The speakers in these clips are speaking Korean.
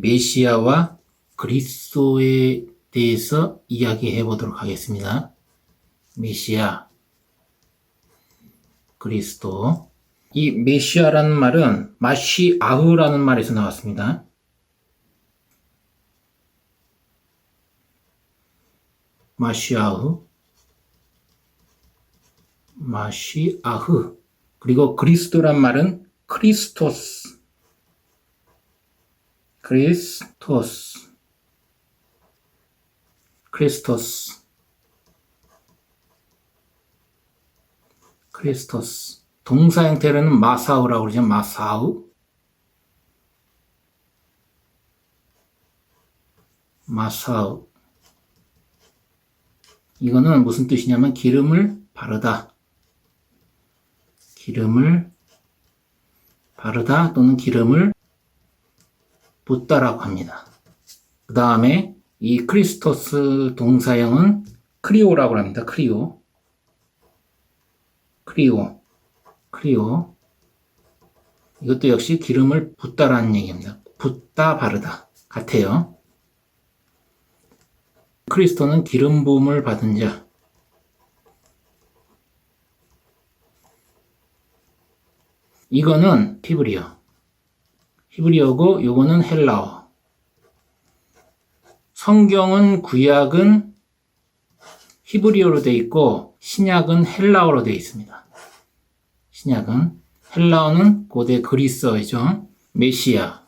메시아와 그리스도에 대해서 이야기해 보도록 하겠습니다. 메시아, 그리스도. 이 메시아라는 말은 마시아흐라는 말에서 나왔습니다. 마시아흐, 마시아흐. 그리고 그리스도란 말은 크리스토스, 크리스토스, 크리스토스, 크리스토스. 동사 형태로는 마사우라고 그러죠. 마사우. 마사우. 이거는 무슨 뜻이냐면 기름을 바르다. 기름을 바르다 또는 기름을 붓다라고 합니다. 그 다음에 이 크리스토스 동사형은 크리오라고 합니다. 크리오. 크리오. 크리오. 이것도 역시 기름을 붓다라는 얘기입니다. 붓다 바르다. 같아요. 크리스토는 기름 부음을 받은 자. 이거는 히브리어. 히브리어고 요거는 헬라어. 성경은 구약은 히브리어로 되어 있고 신약은 헬라어로 되어 있습니다. 신약은 헬라어는 고대 그리스어이죠. 메시아.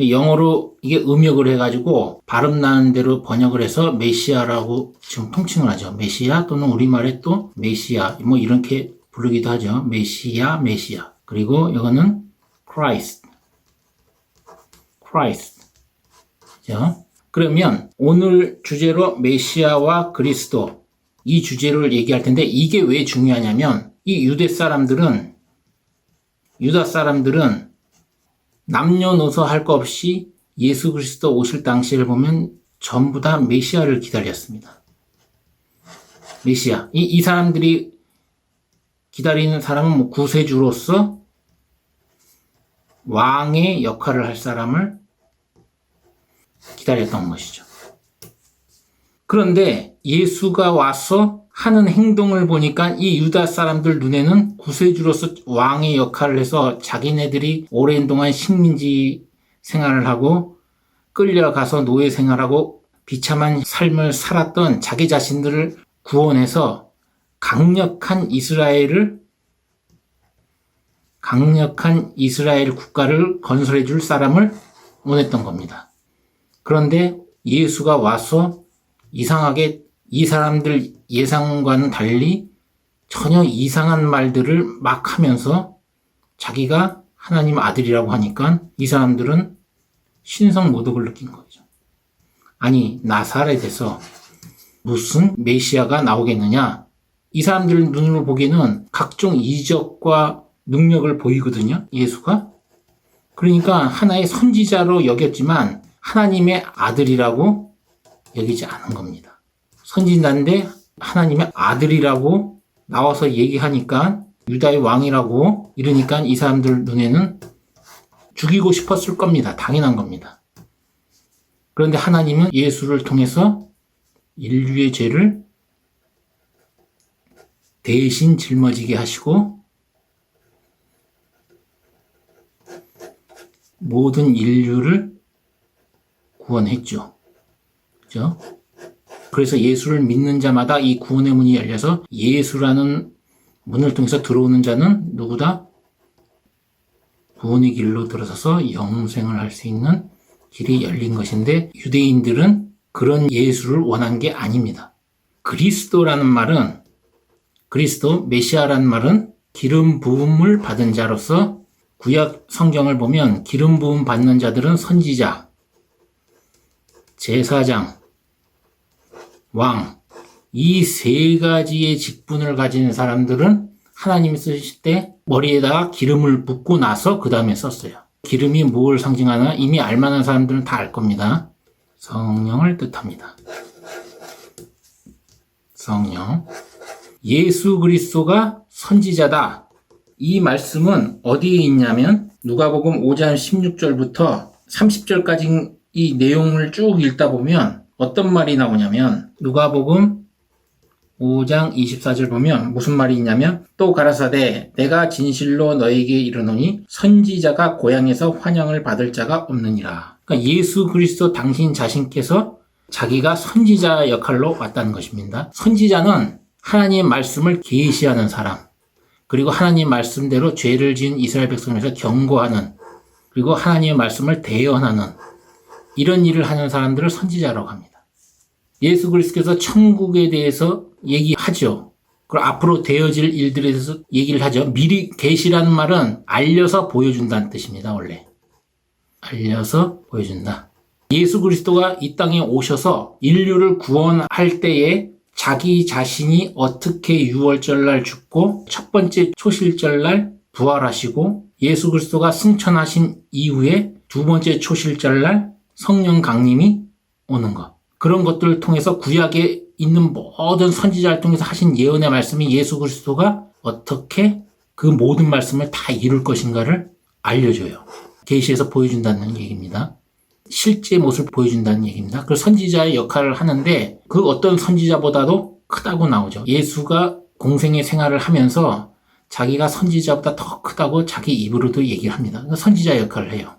영어로 이게 음역을 해가지고 발음 나는 대로 번역을 해서 메시아라고 지금 통칭을 하죠. 메시아 또는 우리말에 또 메시아 뭐 이렇게 부르기도 하죠. 메시아, 메시아. 그리고 이거는 Christ. Christ. 그죠? 그러면 오늘 주제로 메시아와 그리스도 이 주제를 얘기할 텐데 이게 왜 중요하냐면 이 유대 사람들은 유다 사람들은 남녀노소 할 것 없이 예수 그리스도 오실 당시를 보면 전부 다 메시아를 기다렸습니다. 메시아. 이, 이 사람들이 기다리는 사람은 뭐 구세주로서 왕의 역할을 할 사람을 기다렸던 것이죠. 그런데 예수가 와서 하는 행동을 보니까 이 유다 사람들 눈에는 구세주로서 왕의 역할을 해서 자기네들이 오랜 동안 식민지 생활을 하고 끌려가서 노예 생활하고 비참한 삶을 살았던 자기 자신들을 구원해서 강력한 이스라엘을 강력한 이스라엘 국가를 건설해 줄 사람을 원했던 겁니다. 그런데 예수가 와서 이상하게 이 사람들 예상과는 달리 전혀 이상한 말들을 막 하면서 자기가 하나님 아들이라고 하니까 이 사람들은 신성 모독을 느낀 거죠. 아니, 나사렛에서 무슨 메시아가 나오겠느냐? 이 사람들 눈으로 보기에는 각종 이적과 능력을 보이거든요, 예수가. 그러니까 하나의 선지자로 여겼지만 하나님의 아들이라고 여기지 않은 겁니다. 선지자인데 하나님의 아들이라고 나와서 얘기하니까 유다의 왕이라고 이러니까 이 사람들 눈에는 죽이고 싶었을 겁니다. 당연한 겁니다. 그런데 하나님은 예수를 통해서 인류의 죄를 대신 짊어지게 하시고 모든 인류를 구원했죠. 그죠? 그래서 예수를 믿는 자마다 이 구원의 문이 열려서 예수라는 문을 통해서 들어오는 자는 누구다? 구원의 길로 들어서서 영생을 할 수 있는 길이 열린 것인데 유대인들은 그런 예수를 원한 게 아닙니다. 그리스도라는 말은 그리스도 메시아라는 말은 기름 부음을 받은 자로서 구약 성경을 보면 기름 부음 받는 자들은 선지자, 제사장, 왕, 이 세 가지의 직분을 가진 사람들은 하나님이 쓰실 때 머리에다가 기름을 붓고 나서 그 다음에 썼어요. 기름이 뭘 상징하나 이미 알만한 사람들은 다 알 겁니다. 성령을 뜻합니다. 성령. 예수 그리스도가 선지자다. 이 말씀은 어디에 있냐면 누가복음 5장 16절부터 30절까지 이 내용을 쭉 읽다 보면 어떤 말이 나오냐면 누가복음 5장 24절 보면 무슨 말이 있냐면 또 가라사대 내가 진실로 너에게 이르노니 선지자가 고향에서 환영을 받을 자가 없느니라. 그러니까 예수 그리스도 당신 자신께서 자기가 선지자 역할로 왔다는 것입니다. 선지자는 하나님의 말씀을 계시하는 사람, 그리고 하나님 말씀대로 죄를 지은 이스라엘 백성에서 경고하는, 그리고 하나님의 말씀을 대언하는 이런 일을 하는 사람들을 선지자라고 합니다. 예수 그리스도께서 천국에 대해서 얘기하죠. 그리고 앞으로 되어질 일들에 대해서 얘기를 하죠. 미리 계시라는 말은 알려서 보여준다는 뜻입니다. 원래 알려서 보여준다. 예수 그리스도가 이 땅에 오셔서 인류를 구원할 때에 자기 자신이 어떻게 유월절 날 죽고 첫 번째 초실절 날 부활하시고 예수 그리스도가 승천하신 이후에 두 번째 초실절 날 성령 강림이 오는 것. 그런 것들을 통해서 구약에 있는 모든 선지자를 통해서 하신 예언의 말씀이 예수 그리스도가 어떻게 그 모든 말씀을 다 이룰 것인가를 알려줘요. 계시에서 보여준다는 얘기입니다. 실제 모습을 보여준다는 얘기입니다. 그 선지자의 역할을 하는데 그 어떤 선지자보다도 크다고 나오죠. 예수가 공생의 생활을 하면서 자기가 선지자보다 더 크다고 자기 입으로도 얘기를 합니다. 그러니까 선지자 역할을 해요.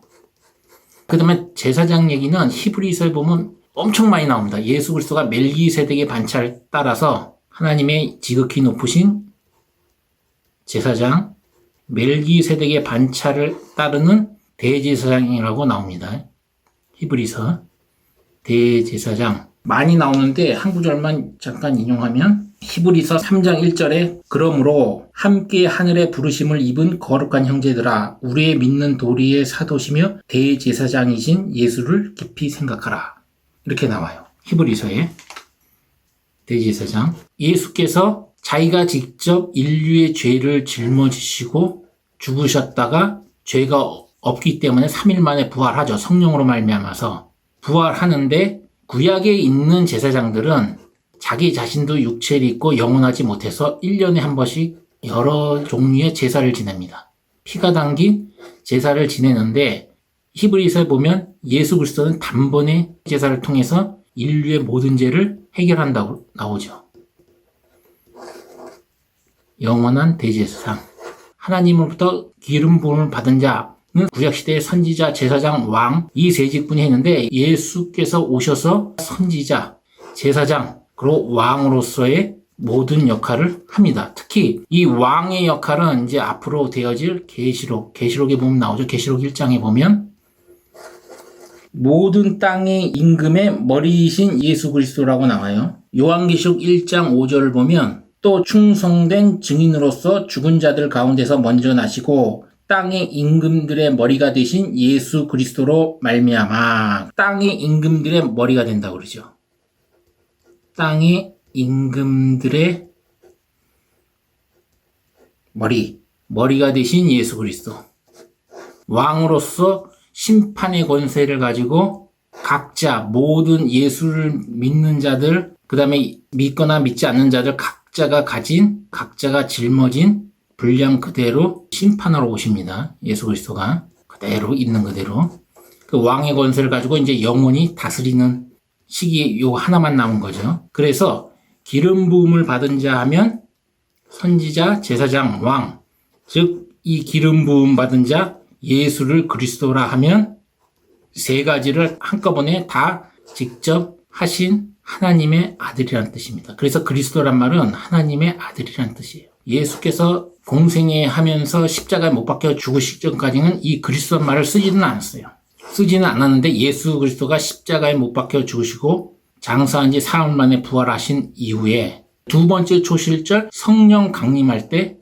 그 다음에 제사장 얘기는 히브리서에 보면 엄청 많이 나옵니다. 예수 그리스도가 멜기세덱의 반차를 따라서 하나님의 지극히 높으신 제사장 멜기세덱의 반차를 따르는 대제사장이라고 나옵니다. 히브리서 대제사장. 많이 나오는데 한 구절만 잠깐 인용하면 히브리서 3장 1절에 그러므로 함께 하늘의 부르심을 입은 거룩한 형제들아 우리의 믿는 도리의 사도시며 대제사장이신 예수를 깊이 생각하라. 이렇게 나와요. 히브리서에 대제사장. 예수께서 자기가 직접 인류의 죄를 짊어지시고 죽으셨다가 죄가 없기 때문에 3일 만에 부활하죠. 성령으로 말미암아서 부활하는데 구약에 있는 제사장들은 자기 자신도 육체를 입고 영원하지 못해서 1년에 한 번씩 여러 종류의 제사를 지냅니다. 피가 담긴 제사를 지내는데 히브리서에 보면 예수 그리스도는 단번에 제사를 통해서 인류의 모든 죄를 해결한다고 나오죠. 영원한 대제사장 하나님으로부터 기름 부음을 받은 자는 구약시대의 선지자, 제사장, 왕 이 세 직분이 했는데 예수께서 오셔서 선지자, 제사장, 그리고 왕으로서의 모든 역할을 합니다. 특히 이 왕의 역할은 이제 앞으로 되어질 계시록, 계시록에 보면 나오죠. 계시록 1장에 보면 모든 땅의 임금의 머리이신 예수 그리스도라고 나와요. 요한계시록 1장 5절을 보면 또 충성된 증인으로서 죽은 자들 가운데서 먼저 나시고 땅의 임금들의 머리가 되신 예수 그리스도로 말미암아 땅의 임금들의 머리가 된다고 그러죠. 땅의 임금들의 머리, 머리가 되신 예수 그리스도. 왕으로서 심판의 권세를 가지고 각자 모든 예수를 믿는 자들, 그 다음에 믿거나 믿지 않는 자들 각자가 가진, 각자가 짊어진 분량 그대로 심판하러 오십니다. 예수 그리스도가 그대로 있는 그대로. 그 왕의 권세를 가지고 이제 영원히 다스리는 시기에 요 하나만 남은 거죠. 그래서 기름 부음을 받은 자 하면 선지자, 제사장, 왕, 즉 이 기름 부음 받은 자 예수를 그리스도라 하면 세 가지를 한꺼번에 다 직접 하신 하나님의 아들이라는 뜻입니다. 그래서 그리스도란 말은 하나님의 아들이라는 뜻이에요. 예수께서 공생애 하면서 십자가에 못 박혀 죽으실 전까지는 이 그리스도란 말을 쓰지는 않았어요. 쓰지는 않았는데 예수 그리스도가 십자가에 못 박혀 죽으시고 장사한 지 사흘 만에 부활하신 이후에 두 번째 초실절 성령 강림할 때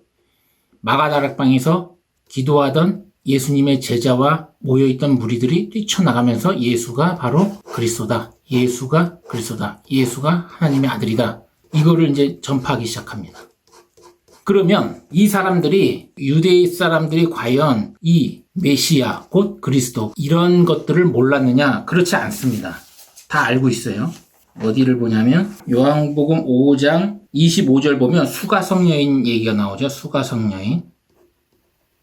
마가다락방에서 기도하던 예수님의 제자와 모여있던 무리들이 뛰쳐나가면서 예수가 바로 그리스도다. 예수가 그리스도다. 예수가 하나님의 아들이다. 이거를 이제 전파하기 시작합니다. 그러면 이 사람들이 유대의 사람들이 과연 이 메시아 곧 그리스도 이런 것들을 몰랐느냐? 그렇지 않습니다. 다 알고 있어요. 어디를 보냐면 요한복음 5장 25절 보면 수가성 여인 얘기가 나오죠. 수가성 여인.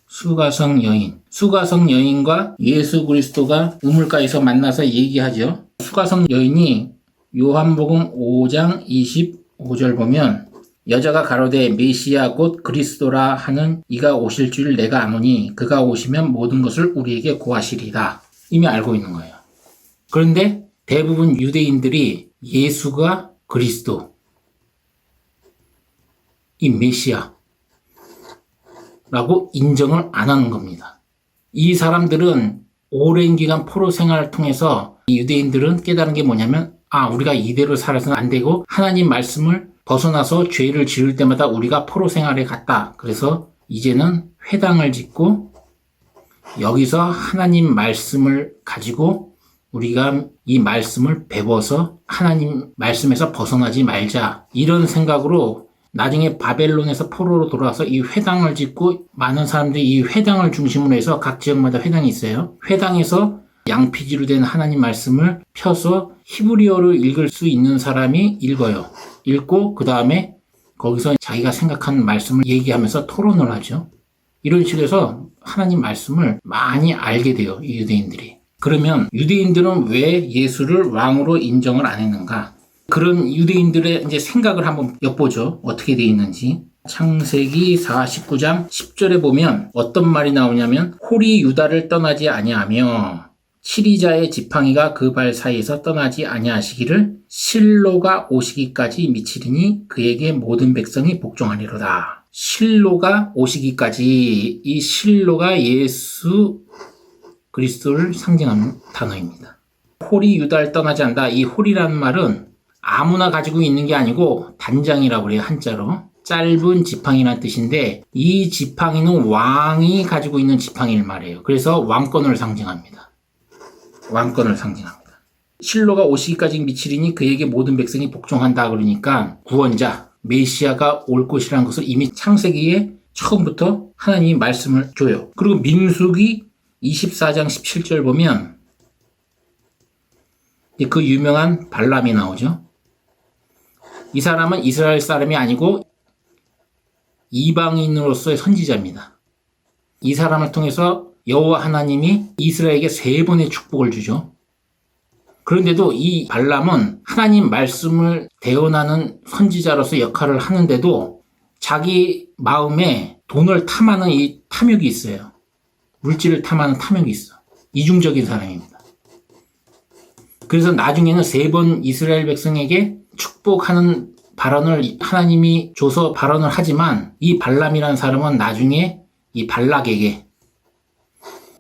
수가성 여인. 수가성 여인과 예수 그리스도가 우물가에서 만나서 얘기하죠. 수가성 여인이 요한복음 5장 25절 보면 여자가 가로되 메시아 곧 그리스도라 하는 이가 오실 줄 내가 아노니 그가 오시면 모든 것을 우리에게 고하시리라. 이미 알고 있는 거예요. 그런데 대부분 유대인들이 예수가 그리스도, 이 메시아, 라고 인정을 안 하는 겁니다. 이 사람들은 오랜 기간 포로 생활을 통해서 이 유대인들은 깨달은 게 뭐냐면 아 우리가 이대로 살아서는 안 되고 하나님 말씀을 벗어나서 죄를 지을 때마다 우리가 포로 생활에 갔다. 그래서 이제는 회당을 짓고 여기서 하나님 말씀을 가지고 우리가 이 말씀을 배워서 하나님 말씀에서 벗어나지 말자. 이런 생각으로 나중에 바벨론에서 포로로 돌아와서 이 회당을 짓고 많은 사람들이 이 회당을 중심으로 해서 각 지역마다 회당이 있어요. 회당에서 양피지로 된 하나님 말씀을 펴서 히브리어로 읽을 수 있는 사람이 읽어요. 읽고 그 다음에 거기서 자기가 생각하는 말씀을 얘기하면서 토론을 하죠. 이런 식으로 해서 하나님 말씀을 많이 알게 돼요. 이 유대인들이. 그러면 유대인들은 왜 예수를 왕으로 인정을 안 했는가? 그런 유대인들의 이제 생각을 한번 엿보죠. 어떻게 돼 있는지. 창세기 49장 10절에 보면 어떤 말이 나오냐면 홀이 유다를 떠나지 아니하며 치리자의 지팡이가 그 발 사이에서 떠나지 아니하시기를 실로가 오시기까지 미치리니 그에게 모든 백성이 복종하리로다. 실로가 오시기까지 이 실로가 예수 그리스도를 상징하는 단어입니다. 홀이 유다를 떠나지 않다. 이 홀이라는 말은 아무나 가지고 있는 게 아니고 단장이라고 그래요. 한자로. 짧은 지팡이라는 뜻인데 이 지팡이는 왕이 가지고 있는 지팡이를 말해요. 그래서 왕권을 상징합니다. 왕권을 상징합니다. 실로가 오시기까지 미치리니 그에게 모든 백성이 복종한다 그러니까 구원자 메시아가 올 것이라는 것을 이미 창세기에 처음부터 하나님이 말씀을 줘요. 그리고 민수기 24장 17절 보면 그 유명한 발람이 나오죠. 이 사람은 이스라엘 사람이 아니고 이방인으로서의 선지자입니다. 이 사람을 통해서 여호와 하나님이 이스라엘에게 세 번의 축복을 주죠. 그런데도 이 발람은 하나님 말씀을 대언하는 선지자로서 역할을 하는데도 자기 마음에 돈을 탐하는 이 탐욕이 있어요. 물질을 탐하는 탐욕이 있어. 이중적인 사람입니다. 그래서 나중에는 세 번 이스라엘 백성에게 축복하는 발언을 하나님이 줘서 발언을 하지만 이 발람이라는 사람은 나중에 이 발락에게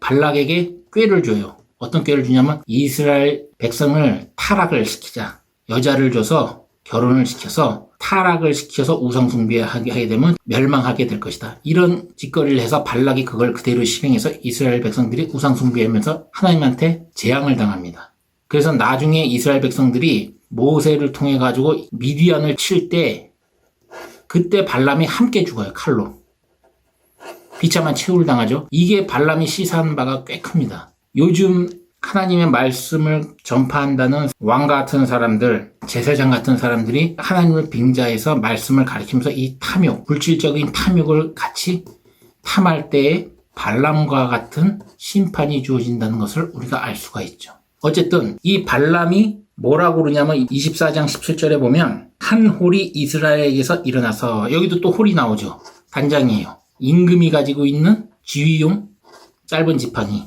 발락에게 꾀를 줘요. 어떤 꾀를 주냐면 이스라엘 백성을 타락을 시키자. 여자를 줘서 결혼을 시켜서 타락을 시켜서 우상숭배하게 하게 되면 멸망하게 될 것이다. 이런 짓거리를 해서 발락이 그걸 그대로 실행해서 이스라엘 백성들이 우상숭배하면서 하나님한테 재앙을 당합니다. 그래서 나중에 이스라엘 백성들이 모세를 통해 가지고 미디안을 칠 때 그때 발람이 함께 죽어요 칼로 비참한 최후를 당하죠 이게 발람이 시사하는 바가 꽤 큽니다 요즘 하나님의 말씀을 전파한다는 왕 같은 사람들 제사장 같은 사람들이 하나님을 빙자해서 말씀을 가리키면서 이 탐욕 물질적인 탐욕을 같이 탐할 때에 발람과 같은 심판이 주어진다는 것을 우리가 알 수가 있죠 어쨌든 이 발람이 뭐라고 그러냐면 24장 17절에 보면 한 홀이 이스라엘에게서 일어나서 여기도 또 홀이 나오죠. 단장이에요. 임금이 가지고 있는 지휘용 짧은 지팡이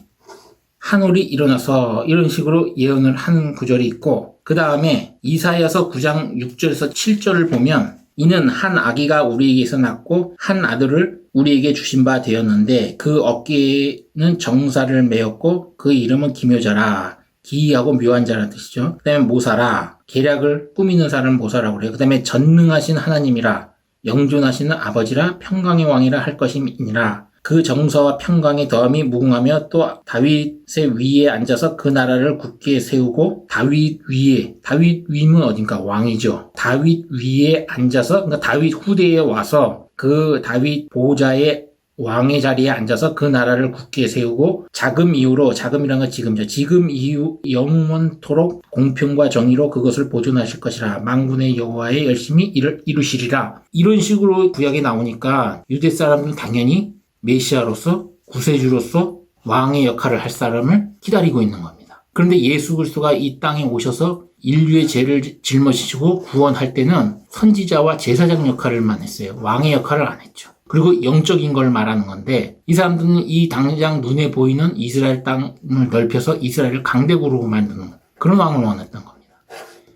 한 홀이 일어나서 이런 식으로 예언을 하는 구절이 있고 그 다음에 이사야서 9장 6절에서 7절을 보면 이는 한 아기가 우리에게서 낳고 한 아들을 우리에게 주신 바 되었는데 그 어깨에는 정사를 메었고 그 이름은 기묘자라 기이하고 묘한 자라는 뜻이죠. 그 다음에 모사라, 계략을 꾸미는 사람을 모사라고 그래요. 그 다음에 전능하신 하나님이라, 영존하시는 아버지라, 평강의 왕이라 할 것임이니라. 그 정서와 평강의 덤이 무궁하며 또 다윗의 위에 앉아서 그 나라를 굳게 세우고 다윗 위에 다윗 위는 어딘가 왕이죠. 다윗 위에 앉아서 그러니까 다윗 후대에 와서 그 다윗 보좌에 왕의 자리에 앉아서 그 나라를 굳게 세우고 자금 이후로 자금이란 건 지금이죠. 지금 이후 영원토록 공평과 정의로 그것을 보존하실 것이라 망군의 여호와의 열심히 이를 이루시리라. 이런 식으로 구약에 나오니까 유대 사람들은 당연히 메시아로서 구세주로서 왕의 역할을 할 사람을 기다리고 있는 겁니다. 그런데 예수 그리스도가 이 땅에 오셔서 인류의 죄를 짊어지시고 구원할 때는 선지자와 제사장 역할을만 했어요. 왕의 역할을 안 했죠. 그리고 영적인 걸 말하는 건데 이 사람들은 이 당장 눈에 보이는 이스라엘 땅을 넓혀서 이스라엘을 강대국으로 만드는 그런 왕을 원했던 겁니다.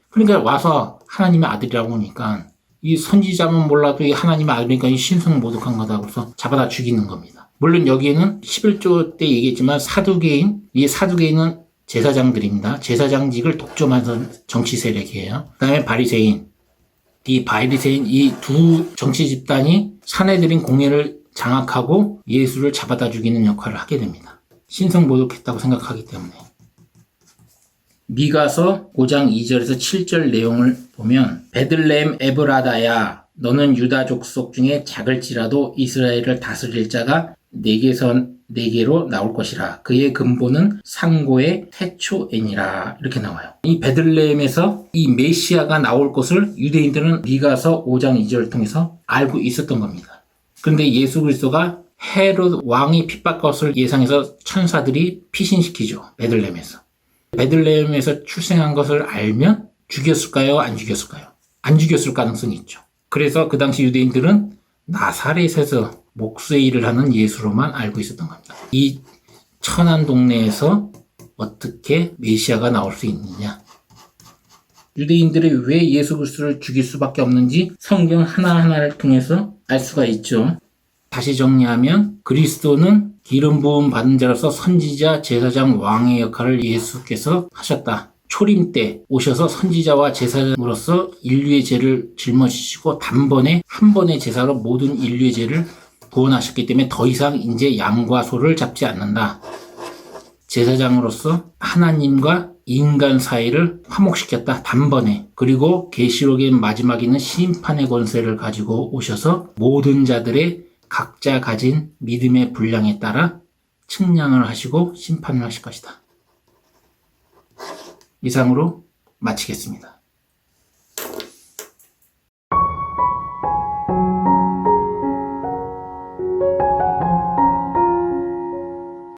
그러니까 와서 하나님의 아들이라고 하니까 이 선지자만 몰라도 이 하나님의 아들이니까 이 신성 모독한 거다 그래서 잡아다 죽이는 겁니다. 물론 여기에는 11조 때 얘기했지만 사두개인, 이 사두개인은 제사장들입니다. 제사장직을 독점하는 정치 세력이에요. 그 다음에 바리새인, 이 바리새인 이 두 정치 집단이 사내들인 공예를 장악하고 예수를 잡아다 죽이는 역할을 하게 됩니다. 신성 모독했다고 생각하기 때문에. 미가서 5장 2절에서 7절 내용을 보면 베들레헴 에브라다야 너는 유다 족속 중에 작을지라도 이스라엘을 다스릴 자가 내게서 내게로 나올 것이라 그의 근본은 상고의 태초엔이라 이렇게 나와요. 이 베들레헴에서 이 메시아가 나올 것을 유대인들은 미가서 5장 2절을 통해서 알고 있었던 겁니다. 그런데 예수 그리스도가 헤롯 왕이 핍박할 것을 예상해서 천사들이 피신시키죠. 베들레헴에서. 베들레헴에서 출생한 것을 알면 죽였을까요? 안 죽였을까요? 안 죽였을 가능성이 있죠. 그래서 그 당시 유대인들은 나사렛에서 목수의 일을 하는 예수로만 알고 있었던 겁니다. 이 천한 동네에서 어떻게 메시아가 나올 수 있느냐? 유대인들이 왜 예수 그리스도를 죽일 수밖에 없는지 성경 하나하나를 통해서 알 수가 있죠. 다시 정리하면 그리스도는 기름 부음 받은 자로서 선지자, 제사장, 왕의 역할을 예수께서 하셨다. 초림 때 오셔서 선지자와 제사장으로서 인류의 죄를 짊어지시고 단번에 한 번의 제사로 모든 인류의 죄를 구원하셨기 때문에 더 이상 이제 양과 소를 잡지 않는다. 제사장으로서 하나님과 인간 사이를 화목시켰다. 단번에. 그리고 계시록의 마지막에 있는 심판의 권세를 가지고 오셔서 모든 자들의 각자 가진 믿음의 분량에 따라 측량을 하시고 심판을 하실 것이다. 이상으로 마치겠습니다.